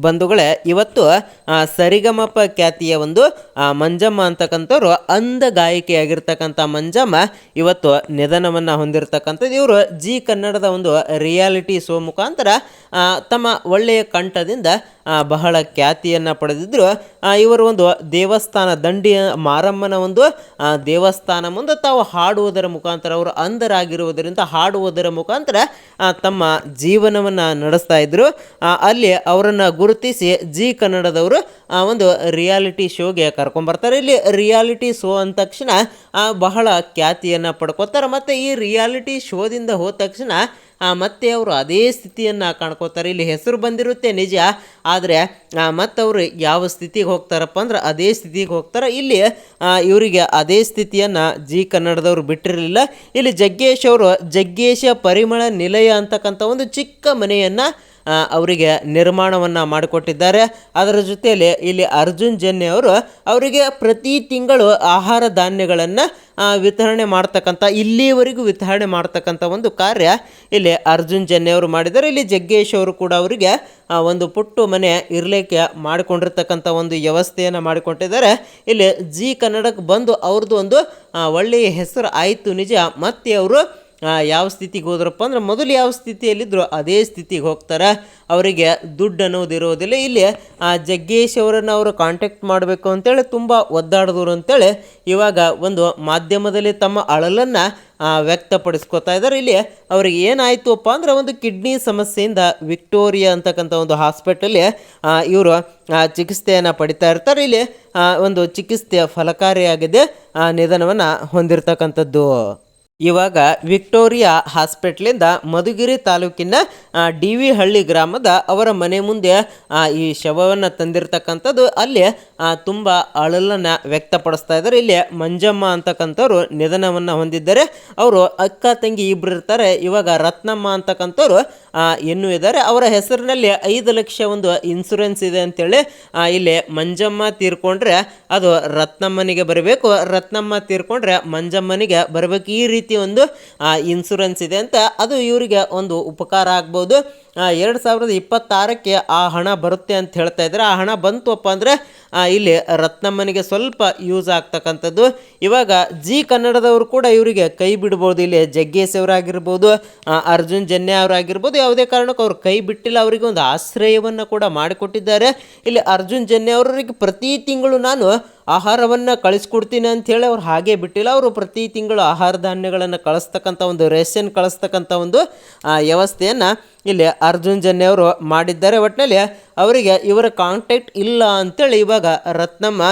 ಬಂಧುಗಳೇ, ಇವತ್ತು ಸರಿಗಮಪ ಖ್ಯಾತಿಯ ಒಂದು ಮಂಜಮ್ಮ ಅಂತಕ್ಕಂಥವ್ರು ಅಂದ ಗಾಯಕಿಯಾಗಿರ್ತಕ್ಕಂಥ ಮಂಜಮ್ಮ ಇವತ್ತು ನಿಧನವನ್ನು ಹೊಂದಿರತಕ್ಕಂಥದ್ದು ಇವರು ಜಿ ಕನ್ನಡದ ಒಂದು ರಿಯಾಲಿಟಿ ಶೋ ಮುಖಾಂತರ ತಮ್ಮ ಒಳ್ಳೆಯ ಕಂಠದಿಂದ ಬಹಳ ಖ್ಯಾತಿಯನ್ನು ಪಡೆದಿದ್ದರು ಇವರು ಒಂದು ದೇವಸ್ಥಾನ, ದಂಡಿಯ ಮಾರಮ್ಮನ ಒಂದು ದೇವಸ್ಥಾನ ಮುಂದೆ ತಾವು ಹಾಡುವುದರ ಮುಖಾಂತರ, ಅವರು ಅಂಧರಾಗಿರುವುದರಿಂದ ಹಾಡುವುದರ ಮುಖಾಂತರ ತಮ್ಮ ಜೀವನವನ್ನು ನಡೆಸ್ತಾ ಇದ್ದರು ಅಲ್ಲಿ ಅವರನ್ನು ಗುರುತಿಸಿ ಜಿ ಕನ್ನಡದವರು ಒಂದು ರಿಯಾಲಿಟಿ ಶೋಗೆ ಕರ್ಕೊಂಬರ್ತಾರೆ. ಇಲ್ಲಿ ರಿಯಾಲಿಟಿ ಶೋ ಅಂದ ತಕ್ಷಣ ಬಹಳ ಖ್ಯಾತಿಯನ್ನು ಪಡ್ಕೋತಾರೆ ಮತ್ತು ಈ ರಿಯಾಲಿಟಿ ಶೋದಿಂದ ಹೋದ ತಕ್ಷಣ ಮತ್ತೆ ಅವರು ಅದೇ ಸ್ಥಿತಿಯನ್ನು ಕಾಣ್ಕೋತಾರೆ. ಇಲ್ಲಿ ಹೆಸರು ಬಂದಿರುತ್ತೆ ನಿಜ, ಆದರೆ ಮತ್ತೆ ಅವರು ಯಾವ ಸ್ಥಿತಿಗೆ ಹೋಗ್ತಾರಪ್ಪ ಅಂದ್ರೆ ಅದೇ ಸ್ಥಿತಿಗೆ ಹೋಗ್ತಾರೆ. ಇಲ್ಲಿ ಇವರಿಗೆ ಅದೇ ಸ್ಥಿತಿಯನ್ನು ಜಿ ಕನ್ನಡದವರು ಬಿಟ್ಟಿರಲಿಲ್ಲ. ಇಲ್ಲಿ ಜಗ್ಗೇಶ್ ಅವರು ಜಗ್ಗೇಶ ಪರಿಮಳ ನಿಲಯ ಅಂತಕ್ಕಂಥ ಒಂದು ಚಿಕ್ಕ ಮನೆಯನ್ನು ಅವರಿಗೆ ನಿರ್ಮಾಣವನ್ನು ಮಾಡಿಕೊಟ್ಟಿದ್ದಾರೆ. ಅದರ ಜೊತೆಯಲ್ಲಿ ಇಲ್ಲಿ ಅರ್ಜುನ್ ಜನ್ಯ ಅವರು ಅವರಿಗೆ ಪ್ರತಿ ತಿಂಗಳು ಆಹಾರ ಧಾನ್ಯಗಳನ್ನು ವಿತರಣೆ ಮಾಡ್ತಕ್ಕಂಥ, ಇಲ್ಲಿವರೆಗೂ ವಿತರಣೆ ಮಾಡ್ತಕ್ಕಂಥ ಒಂದು ಕಾರ್ಯ ಇಲ್ಲಿ ಅರ್ಜುನ್ ಜನ್ಯ ಅವರು ಮಾಡಿದ್ದಾರೆ. ಇಲ್ಲಿ ಜಗ್ಗೇಶ್ ಅವರು ಕೂಡ ಅವರಿಗೆ ಒಂದು ಪುಟ್ಟು ಮನೆ ಇರಲಿಕ್ಕೆ ಮಾಡಿಕೊಂಡಿರ್ತಕ್ಕಂಥ ಒಂದು ವ್ಯವಸ್ಥೆಯನ್ನು ಮಾಡಿಕೊಟ್ಟಿದ್ದಾರೆ. ಇಲ್ಲಿ ಜಿ ಕನ್ನಡಕ್ಕೆ ಬಂದು ಅವ್ರದ್ದು ಒಂದು ಒಳ್ಳೆಯ ಹೆಸರು ಆಯಿತು ನಿಜ. ಮತ್ತೆ ಅವರು ಯಾವ ಸ್ಥಿತಿಗೆ ಹೋದ್ರಪ್ಪ ಅಂದ್ರೆ ಮೊದಲು ಯಾವ ಸ್ಥಿತಿಯಲ್ಲಿದ್ದರು ಅದೇ ಸ್ಥಿತಿಗೆ ಹೋಗ್ತಾರೆ. ಅವರಿಗೆ ದುಡ್ಡು ಅನ್ನೋದು ಇರೋದಿಲ್ಲ. ಇಲ್ಲಿ ಆ ಜಗ್ಗೇಶ್ ಅವರನ್ನು ಅವರು ಕಾಂಟ್ಯಾಕ್ಟ್ ಮಾಡಬೇಕು ಅಂತೇಳಿ ತುಂಬ ಒದ್ದಾಡಿದ್ರು ಅಂತೇಳಿ ಇವಾಗ ಒಂದು ಮಾಧ್ಯಮದಲ್ಲಿ ತಮ್ಮ ಅಳಲನ್ನು ವ್ಯಕ್ತಪಡಿಸ್ಕೊತಾ ಇದ್ದಾರೆ. ಇಲ್ಲಿ ಅವ್ರಿಗೆ ಏನಾಯಿತು ಅಪ್ಪ ಅಂದ್ರೆ ಒಂದು ಕಿಡ್ನಿ ಸಮಸ್ಯೆಯಿಂದ ವಿಕ್ಟೋರಿಯಾ ಅಂತಕ್ಕಂಥ ಒಂದು ಹಾಸ್ಪಿಟಲ್ಲಿ ಇವರು ಚಿಕಿತ್ಸೆಯನ್ನು ಪಡಿತಾ ಇರ್ತಾರೆ. ಇಲ್ಲಿ ಒಂದು ಚಿಕಿತ್ಸೆಯ ಫಲಕಾರಿಯಾಗಿದೆ ನಿಧನವನ್ನು ಹೊಂದಿರತಕ್ಕಂಥದ್ದು. ಇವಾಗ ವಿಕ್ಟೋರಿಯಾ ಹಾಸ್ಪಿಟ್ಲಿಂದ ಮಧುಗಿರಿ ತಾಲೂಕಿನ ಡಿ ವಿ ಹಳ್ಳಿ ಗ್ರಾಮದ ಅವರ ಮನೆ ಮುಂದೆ ಈ ಶವವನ್ನು ತಂದಿರತಕ್ಕಂಥದ್ದು ಅಲ್ಲಿ ತುಂಬ ಅಳಲನ್ನು ವ್ಯಕ್ತಪಡಿಸ್ತಾ ಇದ್ದಾರೆ. ಇಲ್ಲಿ ಮಂಜಮ್ಮ ಅಂತಕ್ಕಂಥವ್ರು ನಿಧನವನ್ನು ಹೊಂದಿದ್ದಾರೆ. ಅವರು ಅಕ್ಕ, ತಂಗಿ ಇಬ್ಬರು ಇರ್ತಾರೆ. ಇವಾಗ ರತ್ನಮ್ಮ ಅಂತಕ್ಕಂಥವ್ರು ಇನ್ನೂ ಇದ್ದಾರೆ. ಅವರ ಹೆಸರಿನಲ್ಲಿ ಐದು ಲಕ್ಷ ಒಂದು ಇನ್ಸೂರೆನ್ಸ್ ಇದೆ ಅಂತೇಳಿ ಇಲ್ಲಿ ಮಂಜಮ್ಮ ತೀರ್ಕೊಂಡ್ರೆ ಅದು ರತ್ನಮ್ಮನಿಗೆ ಬರಬೇಕು. ರತ್ನಮ್ಮ ತೀರ್ಕೊಂಡ್ರೆ ಮಂಜಮ್ಮನಿಗೆ ಬರಬೇಕು. ಈ ರೀತಿ ಒಂದು ಇನ್ಸೂರೆನ್ಸ್ ಇದೆ ಅಂತ. ಅದು ಇವರಿಗೆ ಒಂದು ಉಪಕಾರ ಆಗ್ಬೋದು. ಎರಡು ಸಾವಿರದ ಇಪ್ಪತ್ತಾರಕ್ಕೆ ಆ ಹಣ ಬರುತ್ತೆ ಅಂತ ಹೇಳ್ತಾ ಇದ್ದಾರೆ. ಆ ಹಣ ಬಂತಪ್ಪ ಅಂದರೆ ಇಲ್ಲಿ ರತ್ನಮ್ಮನಿಗೆ ಸ್ವಲ್ಪ ಯೂಸ್ ಆಗ್ತಕ್ಕಂಥದ್ದು. ಇವಾಗ ಜಿ ಕನ್ನಡದವರು ಕೂಡ ಇವರಿಗೆ ಕೈ ಬಿಡ್ಬೋದು. ಇಲ್ಲಿ ಜಗ್ಗೇಶ್ ಅವರಾಗಿರ್ಬೋದು ಅರ್ಜುನ್ ಜನ್ಯ ಅವರಾಗಿರ್ಬೋದು. ಯಾವುದೇ ಕಾರಣಕ್ಕೂ ಅವ್ರು ಕೈ ಬಿಟ್ಟಿಲ್ಲ. ಅವರಿಗೆ ಒಂದು ಆಶ್ರಯವನ್ನು ಕೂಡ ಮಾಡಿಕೊಟ್ಟಿದ್ದಾರೆ. ಇಲ್ಲಿ ಅರ್ಜುನ್ ಜನ್ಯ ಅವರಿಗೆ ಪ್ರತಿ ತಿಂಗಳು ನಾನು ಆಹಾರವನ್ನು ಕಳಿಸ್ಕೊಡ್ತೀನಿ ಅಂಥೇಳಿ ಅವ್ರು ಹಾಗೆ ಬಿಟ್ಟಿಲ್ಲ. ಅವರು ಪ್ರತಿ ತಿಂಗಳು ಆಹಾರ ಧಾನ್ಯಗಳನ್ನು ಕಳಿಸ್ತಕ್ಕಂಥ ಒಂದು ರೇಷನ್ ಕಳಿಸ್ತಕ್ಕಂಥ ಒಂದು ವ್ಯವಸ್ಥೆಯನ್ನು ಇಲ್ಲಿ ಅರ್ಜುನ್ ಜನ್ಯವರು ಮಾಡಿದ್ದಾರೆ. ಒಟ್ಟಿನಲ್ಲಿ ಅವರಿಗೆ ಇವರ ಕಾಂಟ್ಯಾಕ್ಟ್ ಇಲ್ಲ ಅಂತೇಳಿ ಇವಾಗ ರತ್ನಮ್ಮ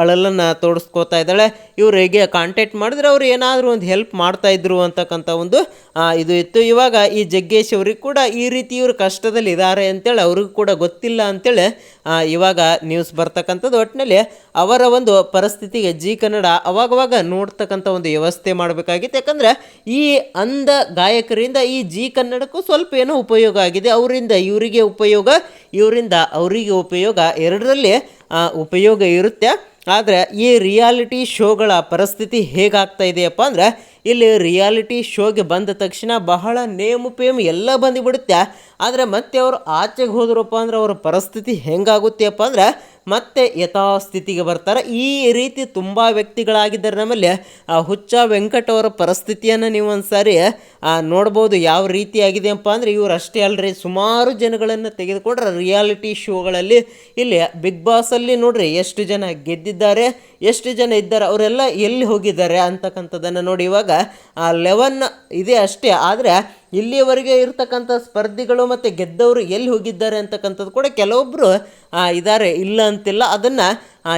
ಅಳಲನ್ನು ತೋರಿಸ್ಕೋತಾ ಇದ್ದಾಳೆ. ಇವರಿಗೆ ಕಾಂಟ್ಯಾಕ್ಟ್ ಮಾಡಿದ್ರೆ ಅವ್ರು ಏನಾದರೂ ಒಂದು ಹೆಲ್ಪ್ ಮಾಡ್ತಾ ಇದ್ರು ಅಂತಕ್ಕಂಥ ಒಂದು ಇದು ಇತ್ತು. ಇವಾಗ ಈ ಜಗ್ಗೇಶ್ ಅವ್ರಿಗೆ ಕೂಡ ಈ ರೀತಿ ಇವರು ಕಷ್ಟದಲ್ಲಿ ಇದ್ದಾರೆ ಅಂತೇಳಿ ಅವ್ರಿಗೂ ಕೂಡ ಗೊತ್ತಿಲ್ಲ ಅಂತೇಳಿ ಇವಾಗ ನ್ಯೂಸ್ ಬರ್ತಕ್ಕಂಥದ್ದು. ಒಟ್ಟಿನಲ್ಲಿ ಅವರ ಒಂದು ಪರಿಸ್ಥಿತಿಗೆ ಜಿ ಕನ್ನಡ ಅವಾಗವಾಗ ನೋಡ್ತಕ್ಕಂಥ ಒಂದು ವ್ಯವಸ್ಥೆ ಮಾಡಬೇಕಾಗಿತ್ತು. ಯಾಕಂದರೆ ಈ ಅಂಧ ಗಾಯಕರಿಂದ ಈ ಜಿ ಕನ್ನಡಕ್ಕೂ ಸ್ವಲ್ಪ ಏನೋ ಉಪಯೋಗ ಆಗಿದೆ. ಅವರಿಂದ ಇವರಿಗೆ ಉಪಯೋಗ, ಇವರಿಂದ ಅವರಿಗೆ ಉಪಯೋಗ ಎರಡರಲ್ಲಿ ಉಪಯೋಗ ಇರುತ್ತೆ. ಆದರೆ ಈ ರಿಯಾಲಿಟಿ ಶೋಗಳ ಪರಿಸ್ಥಿತಿ ಹೇಗಾಗ್ತಾ ಇದೆಯಪ್ಪ ಅಂದ್ರೆ, ಇಲ್ಲಿ ರಿಯಾಲಿಟಿ ಶೋಗೆ ಬಂದ ತಕ್ಷಣ ಬಹಳ ನೇಮು ಪೇಮು ಎಲ್ಲ ಬಂದುಬಿಡುತ್ತೆ. ಆದರೆ ಮತ್ತೆ ಅವರು ಆಚೆಗೆ ಹೋದ್ರಪ್ಪ ಅಂದ್ರೆ ಅವ್ರ ಪರಿಸ್ಥಿತಿ ಹೆಂಗಾಗುತ್ತೆಪ್ಪ ಅಂದ್ರೆ ಮತ್ತೆ ಯಥಾಸ್ಥಿತಿಗೆ ಬರ್ತಾರೆ. ಈ ರೀತಿ ತುಂಬ ವ್ಯಕ್ತಿಗಳಾಗಿದ್ದಾರೆ ನಮ್ಮಲ್ಲಿ. ಆ ಹುಚ್ಚ ವೆಂಕಟ್ ಅವರ ಪರಿಸ್ಥಿತಿಯನ್ನು ನೀವು ಒಂದು ಸಾರಿ ಆ, ನೋಡ್ಬೋದು ಯಾವ ರೀತಿಯಾಗಿದೆಯಪ್ಪ ಅಂದರೆ ಇವರು ಅಷ್ಟೇ ಅಲ್ಲರಿ ಸುಮಾರು ಜನಗಳನ್ನು ತೆಗೆದುಕೊಂಡ್ರೆ ರಿಯಾಲಿಟಿ ಶೋಗಳಲ್ಲಿ ಇಲ್ಲಿ ಬಿಗ್ ಬಾಸಲ್ಲಿ ನೋಡ್ರಿ ಎಷ್ಟು ಜನ ಗೆದ್ದಿದ್ದಾರೆ ಎಷ್ಟು ಜನ ಇದ್ದಾರೆ ಅವರೆಲ್ಲ ಎಲ್ಲಿ ಹೋಗಿದ್ದಾರೆ ಅಂತಕ್ಕಂಥದ್ದನ್ನು ನೋಡಿ ಇವಾಗ ಲೆವೆನ್ ಇದೆ ಅಷ್ಟೇ. ಆದರೆ ಇಲ್ಲಿಯವರೆಗೆ ಇರ್ತಕ್ಕಂಥ ಸ್ಪರ್ಧಿಗಳು ಮತ್ತು ಗೆದ್ದವರು ಎಲ್ಲಿ ಹೋಗಿದ್ದಾರೆ ಅಂತಕ್ಕಂಥದ್ದು ಕೂಡ ಕೆಲವೊಬ್ಬರು ಇದ್ದಾರೆ ಇಲ್ಲ ಅಂತಿಲ್ಲ. ಅದನ್ನು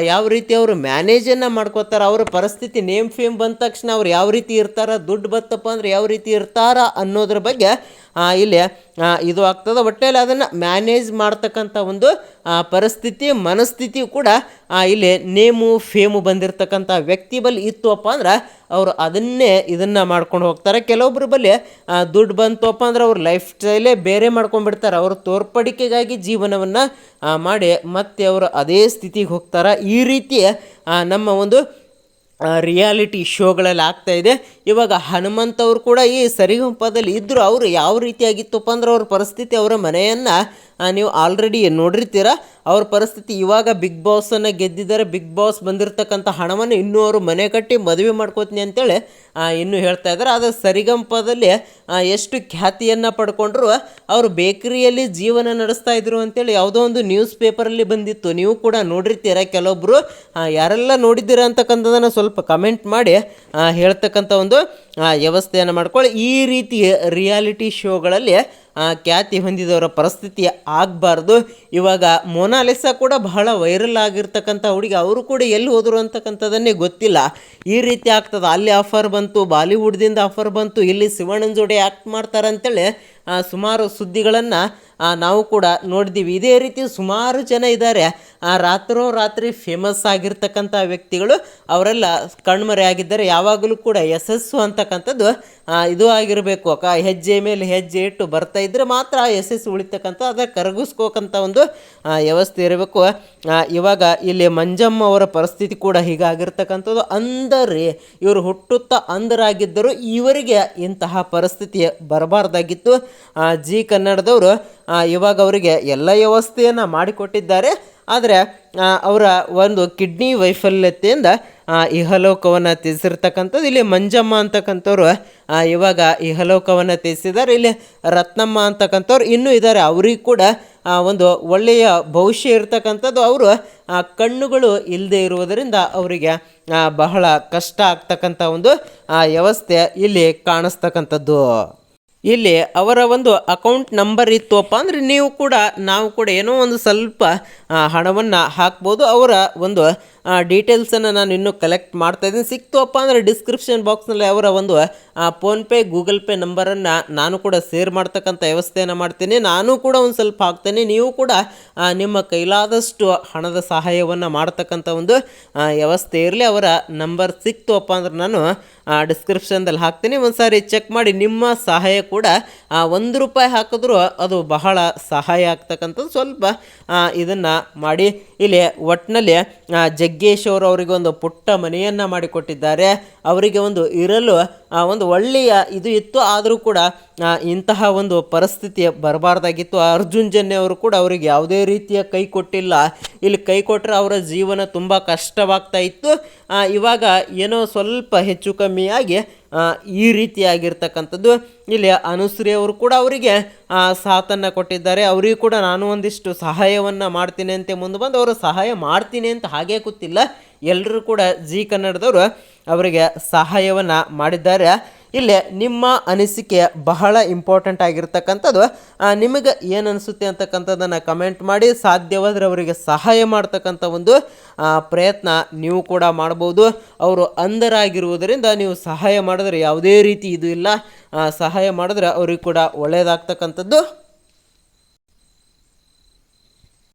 ಯಾವ ರೀತಿ ಅವರು ಮ್ಯಾನೇಜನ್ನು ಮಾಡ್ಕೋತಾರೆ ಅವರ ಪರಿಸ್ಥಿತಿ ನೇಮ್ ಫೇಮ್ ಬಂದ ತಕ್ಷಣ ಅವ್ರು ಯಾವ ರೀತಿ ಇರ್ತಾರ ದುಡ್ಡು ಬತ್ತಪ್ಪ ಅಂದ್ರೆ ಯಾವ ರೀತಿ ಇರ್ತಾರ ಅನ್ನೋದ್ರ ಬಗ್ಗೆ ಇಲ್ಲಿ ಇದು ಆಗ್ತದೆ. ಒಟ್ಟೆಯಲ್ಲಿ ಅದನ್ನು ಮ್ಯಾನೇಜ್ ಮಾಡ್ತಕ್ಕಂಥ ಒಂದು ಪರಿಸ್ಥಿತಿ ಮನಸ್ಥಿತಿ ಕೂಡ ಇಲ್ಲಿ ನೇಮು ಫೇಮು ಬಂದಿರತಕ್ಕಂಥ ವ್ಯಕ್ತಿ ಬಳಿ ಇತ್ತು ಅಪ್ಪ ಅಂದ್ರೆ ಅವರು ಅದನ್ನೇ ಇದನ್ನು ಮಾಡ್ಕೊಂಡು ಹೋಗ್ತಾರೆ. ಕೆಲವೊಬ್ಬರು ಆ, ದುಡ್ಡು ಬಂತಪ್ಪ ಅಂದ್ರೆ ಅವ್ರ ಲೈಫ್ ಸ್ಟೈಲೇ ಬೇರೆ ಮಾಡ್ಕೊಂಡ್ಬಿಡ್ತಾರೆ. ಅವರು ತೋರ್ಪಡಿಕೆಗಾಗಿ ಜೀವನವನ್ನು ಮಾಡಿ ಮತ್ತೆ ಅವರು ಅದೇ ಸ್ಥಿತಿಗೆ ಹೋಗ್ತಾರೆ. ಈ ರೀತಿ ನಮ್ಮ ಒಂದು ರಿಯಾಲಿಟಿ ಶೋಗಳಲ್ಲಿ ಆಗ್ತಾ ಇದೆ. ಇವಾಗ ಹನುಮಂತ್ ಅವರು ಕೂಡ ಈ ಸರಿಗಂಪದಲ್ಲಿ ಇದ್ದರು ಅವರು ಯಾವ ರೀತಿಯಾಗಿತ್ತಪ್ಪ ಅಂದ್ರೆ ಅವ್ರ ಪರಿಸ್ಥಿತಿ ಅವರ ಮನೆಯನ್ನು ನೀವು ಆಲ್ರೆಡಿ ನೋಡಿರ್ತೀರ, ಅವ್ರ ಪರಿಸ್ಥಿತಿ ಇವಾಗ ಬಿಗ್ ಬಾಸನ್ನು ಗೆದ್ದಿದ್ದಾರೆ ಬಿಗ್ ಬಾಸ್ ಬಂದಿರತಕ್ಕಂಥ ಹಣವನ್ನು ಇನ್ನೂ ಅವರು ಮನೆ ಕಟ್ಟಿ ಮದುವೆ ಮಾಡ್ಕೋತೀನಿ ಅಂತೇಳಿ ಇನ್ನೂ ಹೇಳ್ತಾ ಇದ್ದಾರೆ. ಆದರೆ ಸರಿಗಂಪದಲ್ಲಿ ಎಷ್ಟು ಖ್ಯಾತಿಯನ್ನು ಪಡ್ಕೊಂಡ್ರು, ಅವರು ಬೇಕರಿಯಲ್ಲಿ ಜೀವನ ನಡೆಸ್ತಾ ಇದ್ರು ಅಂತೇಳಿ ಯಾವುದೋ ಒಂದು ನ್ಯೂಸ್ ಪೇಪರಲ್ಲಿ ಬಂದಿತ್ತು. ನೀವು ಕೂಡ ನೋಡಿರ್ತೀರ ಕೆಲವೊಬ್ಬರು ಯಾರೆಲ್ಲ ನೋಡಿದ್ದೀರ ಅಂತಕ್ಕಂಥದ್ದನ್ನು ಸ್ವಲ್ಪ ಕಮೆಂಟ್ ಮಾಡಿ ಹೇಳ್ತಕ್ಕಂಥ ಒಂದು ಆ, ವ್ಯವಸ್ಥೆಯನ್ನು ಮಾಡ್ಕೊಳ್ಳಿ. ಈ ರೀತಿ ರಿಯಾಲಿಟಿ ಶೋಗಳಲ್ಲಿ ಖ್ಯಾತಿ ಹೊಂದಿದವರ ಪರಿಸ್ಥಿತಿ ಆಗಬಾರ್ದು. ಇವಾಗ ಮೊನಾಲಿಸಾ ಕೂಡ ಬಹಳ ವೈರಲ್ ಆಗಿರ್ತಕ್ಕಂಥ ಹುಡುಗಿ ಅವರು ಕೂಡ ಎಲ್ಲಿ ಹೋದರು ಅಂತಕ್ಕಂಥದ್ದನ್ನೇ ಗೊತ್ತಿಲ್ಲ. ಈ ರೀತಿ ಆಗ್ತದೆ. ಅಲ್ಲಿ ಆಫರ್ ಬಂತು ಬಾಲಿವುಡ್ದಿಂದ ಆಫರ್ ಬಂತು ಇಲ್ಲಿ ಶಿವಣ್ಣನ ಜೋಡಿ ಆ್ಯಕ್ಟ್ ಮಾಡ್ತಾರೆ ಅಂತೇಳಿ ಸುಮಾರು ಸುದ್ದಿಗಳನ್ನು ನಾವು ಕೂಡ ನೋಡಿದ್ದೀವಿ ಇದೇ ರೀತಿ ಸುಮಾರು ಜನ ಇದ್ದಾರೆ. ಆ, ರಾತ್ರೋ ರಾತ್ರಿ ಫೇಮಸ್ ಆಗಿರ್ತಕ್ಕಂಥ ವ್ಯಕ್ತಿಗಳು, ಅವರೆಲ್ಲ ಕಣ್ಮರೆ ಆಗಿದ್ದಾರೆ. ಯಾವಾಗಲೂ ಕೂಡ ಯಶಸ್ಸು ಅಂತಕ್ಕಂಥದ್ದು ಇದು ಆಗಿರಬೇಕು. ಕ ಹೆಜ್ಜೆ ಮೇಲೆ ಹೆಜ್ಜೆ ಇಟ್ಟು ಬರ್ತಾ ಇದ್ದರೆ ಮಾತ್ರ ಯಶಸ್ಸು ಉಳಿತಕ್ಕಂಥ ಅದರ ಕರಗಿಸ್ಕೋಕಂಥ ಒಂದು ವ್ಯವಸ್ಥೆ ಇರಬೇಕು. ಇವಾಗ ಇಲ್ಲಿ ಮಂಜಮ್ಮ ಅವರ ಪರಿಸ್ಥಿತಿ ಕೂಡ ಹೀಗಾಗಿರ್ತಕ್ಕಂಥದ್ದು. ಅಂದರೆ ಇವರು ಹುಟ್ಟುತ್ತಾ ಅಂಧರಾಗಿದ್ದರು ಇವರಿಗೆ ಇಂತಹ ಪರಿಸ್ಥಿತಿ ಬರಬಾರ್ದಾಗಿತ್ತು. ಜಿ ಕನ್ನಡದವರು ಇವಾಗ ಅವರಿಗೆ ಎಲ್ಲ ವ್ಯವಸ್ಥೆಯನ್ನು ಮಾಡಿಕೊಟ್ಟಿದ್ದಾರೆ. ಆದರೆ ಅವರ ಒಂದು ಕಿಡ್ನಿ ವೈಫಲ್ಯತೆಯಿಂದ ಇಹಲೋಕವನ್ನು ತ್ಯಜಿಸಿರ್ತಕ್ಕಂಥದ್ದು ಇಲ್ಲಿ ಮಂಜಮ್ಮ ಅಂತಕ್ಕಂಥವ್ರು ಇವಾಗ ಇಹಲೋಕವನ್ನು ತ್ಯಜಿಸಿದ್ದಾರೆ ಇಲ್ಲಿ ರತ್ನಮ್ಮ ಅಂತಕ್ಕಂಥವ್ರು ಇನ್ನೂ ಇದ್ದಾರೆ. ಅವ್ರಿಗೆ ಕೂಡ ಒಂದು ಒಳ್ಳೆಯ ಭವಿಷ್ಯ ಇರ್ತಕ್ಕಂಥದ್ದು ಅವರು ಕಣ್ಣುಗಳು ಇಲ್ಲದೆ ಇರುವುದರಿಂದ ಅವರಿಗೆ ಬಹಳ ಕಷ್ಟ ಆಗ್ತಕ್ಕಂಥ ಒಂದು ವ್ಯವಸ್ಥೆ ಇಲ್ಲಿ ಕಾಣಿಸ್ತಕ್ಕಂಥದ್ದು. ಇಲ್ಲಿ ಅವರ ಒಂದು ಅಕೌಂಟ್ ನಂಬರ್ ಇತ್ತಪ್ಪ ಅಂದರೆ ನೀವು ಕೂಡ, ನಾವು ಕೂಡ ಏನೋ ಒಂದು ಸ್ವಲ್ಪ ಹಣವನ್ನು ಹಾಕ್ಬೋದು. ಅವರ ಒಂದು ಡೀಟೇಲ್ಸನ್ನು ನಾನು ಇನ್ನೂ ಕಲೆಕ್ಟ್ ಮಾಡ್ತಾ ಇದ್ದೀನಿ. ಸಿಕ್ತುವಪ್ಪ ಅಂದರೆ ಡಿಸ್ಕ್ರಿಪ್ಷನ್ ಬಾಕ್ಸ್ನಲ್ಲಿ ಅವರ ಒಂದು ಫೋನ್ಪೇ ಗೂಗಲ್ ಪೇ ನಂಬರನ್ನು ನಾನು ಕೂಡ ಸೇರ್ ಮಾಡ್ತಕ್ಕಂಥ ವ್ಯವಸ್ಥೆಯನ್ನು ಮಾಡ್ತೀನಿ. ನಾನು ಕೂಡ ಒಂದು ಸ್ವಲ್ಪ ಹಾಕ್ತೇನೆ. ನೀವು ಕೂಡ ನಿಮ್ಮ ಕೈಲಾದಷ್ಟು ಹಣದ ಸಹಾಯವನ್ನು ಮಾಡ್ತಕ್ಕಂಥ ಒಂದು ವ್ಯವಸ್ಥೆ ಇರಲಿ. ಅವರ ನಂಬರ್ ಸಿಕ್ತುವಪ್ಪ ಅಂದ್ರೆ ನಾನು ಡಿಸ್ಕ್ರಿಪ್ಷನ್ದಲ್ಲಿ ಹಾಕ್ತೀನಿ. ಒಂದು ಸಾರಿ ಚೆಕ್ ಮಾಡಿ. ನಿಮ್ಮ ಸಹಾಯ ಕೂಡ ಒಂದು ರೂಪಾಯಿ ಹಾಕಿದ್ರು ಅದು ಬಹಳ ಸಹಾಯ ಆಗ್ತಕ್ಕಂಥದ್ದು. ಸ್ವಲ್ಪ ಇದನ್ನು ಮಾಡಿ. ಇಲ್ಲಿ ಒಟ್ಟಿನಲ್ಲಿ ಆ, ಜಗ್ಗೇಶ್ ಅವರು ಅವರಿಗೆ ಒಂದು ಪುಟ್ಟ ಮನೆಯನ್ನು ಮಾಡಿಕೊಟ್ಟಿದ್ದಾರೆ. ಅವರಿಗೆ ಒಂದು ಇರಲು ಒಂದು ಒಳ್ಳೆಯ ಇದು ಇತ್ತು. ಆದರೂ ಕೂಡ ಇಂತಹ ಒಂದು ಪರಿಸ್ಥಿತಿ ಬರಬಾರ್ದಾಗಿತ್ತು. ಅರ್ಜುನ್ ಜನ್ಯ ಅವರು ಕೂಡ ಅವರಿಗೆ ಯಾವುದೇ ರೀತಿಯ ಕೈ ಕೊಟ್ಟಿಲ್ಲ. ಇಲ್ಲಿ ಕೈ ಕೊಟ್ಟರೆ ಅವರ ಜೀವನ ತುಂಬ ಕಷ್ಟವಾಗ್ತಾ ಇತ್ತು. ಇವಾಗ ಏನೋ ಸ್ವಲ್ಪ ಹೆಚ್ಚು ಕಮ್ಮಿಯಾಗಿ ಈ ರೀತಿಯಾಗಿರ್ತಕ್ಕಂಥದ್ದು. ಇಲ್ಲಿ ಅನುಶ್ರೀ ಅವರು ಕೂಡ ಅವರಿಗೆ ಸಾಥನ್ನು ಕೊಟ್ಟಿದ್ದಾರೆ. ಅವರಿಗೂ ಕೂಡ ನಾನು ಒಂದಿಷ್ಟು ಸಹಾಯವನ್ನು ಮಾಡ್ತೀನಿ ಅಂತ ಮುಂದೆ ಬಂದು ಅವರು ಸಹಾಯ ಮಾಡ್ತೀನಿ ಅಂತ ಹಾಗೇ ಗೊತ್ತಿಲ್ಲ ಎಲ್ಲರೂ ಕೂಡ ಜಿ ಕನ್ನಡದವರು ಅವರಿಗೆ ಸಹಾಯವನ್ನು ಮಾಡಿದ್ದಾರೆ. ಇಲ್ಲಿ ನಿಮ್ಮ ಅನಿಸಿಕೆ ಬಹಳ ಇಂಪಾರ್ಟೆಂಟ್ ಆಗಿರ್ತಕ್ಕಂಥದ್ದು ನಿಮಗೆ ಏನು ಅನಿಸುತ್ತೆ ಅಂತಕ್ಕಂಥದ್ದನ್ನು ಕಮೆಂಟ್ ಮಾಡಿ ಸಾಧ್ಯವಾದರೆ ಅವರಿಗೆ ಸಹಾಯ ಮಾಡ್ತಕ್ಕಂಥ ಒಂದು ಪ್ರಯತ್ನ ನೀವು ಕೂಡ ಮಾಡ್ಬೋದು. ಅವರು ಅಂಧರಾಗಿರುವುದರಿಂದ ನೀವು ಸಹಾಯ ಮಾಡಿದ್ರೆ ಯಾವುದೇ ರೀತಿ ಇದು ಇಲ್ಲ. ಸಹಾಯ ಮಾಡಿದ್ರೆ ಅವ್ರಿಗೆ ಕೂಡ ಒಳ್ಳೆಯದಾಗ್ತಕ್ಕಂಥದ್ದು